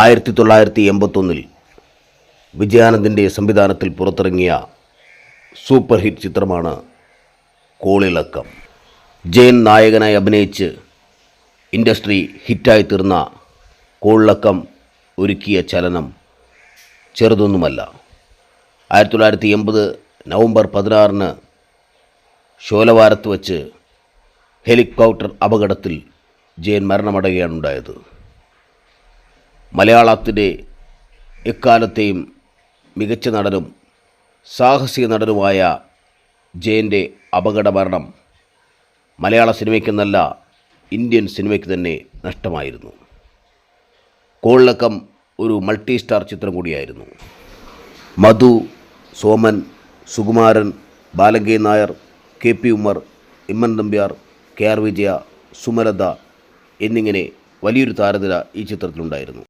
ആയിരത്തി തൊള്ളായിരത്തി എൺപത്തൊന്നിൽ വിജയാനന്ദിന്റെ സംവിധാനത്തിൽ പുറത്തിറങ്ങിയ സൂപ്പർ ഹിറ്റ് ചിത്രമാണ് കോളിളക്കം. ജയൻ നായകനായി അഭിനയിച്ച് ഇൻഡസ്ട്രി ഹിറ്റായി തീർന്ന കോളിളക്കം ഒരുക്കിയ ചലനം ചെറുതൊന്നുമല്ല. ആയിരത്തി തൊള്ളായിരത്തി എൺപത് നവംബർ പതിനാറിന് ഷോലവാരത്ത് വച്ച് ഹെലികോപ്റ്റർ അപകടത്തിൽ ജയൻ മരണമടയുകയാണ് ഉണ്ടായത് മലയാളത്തിന്റെ എക്കാലത്തെയും മികച്ച നടനും സാഹസിക നടനുമായ ജയന്റെ അപകട മരണം മലയാള സിനിമയ്ക്കെന്നല്ല ഇന്ത്യൻ സിനിമയ്ക്ക് തന്നെ നഷ്ടമായിരുന്നു. കോളിളക്കം ഒരു മൾട്ടി സ്റ്റാർ ചിത്രം കൂടിയായിരുന്നു. മധു സോമൻ സുകുമാരൻ ബാലങ്കേ നായർ കെ പി ഉമ്മർ ഇമ്മൻ നമ്പ്യാർ കെ ആർ വിജയ സുമലത എന്നിങ്ങനെ വലിയൊരു താരനിര ഈ ചിത്രത്തിലുണ്ടായിരുന്നു.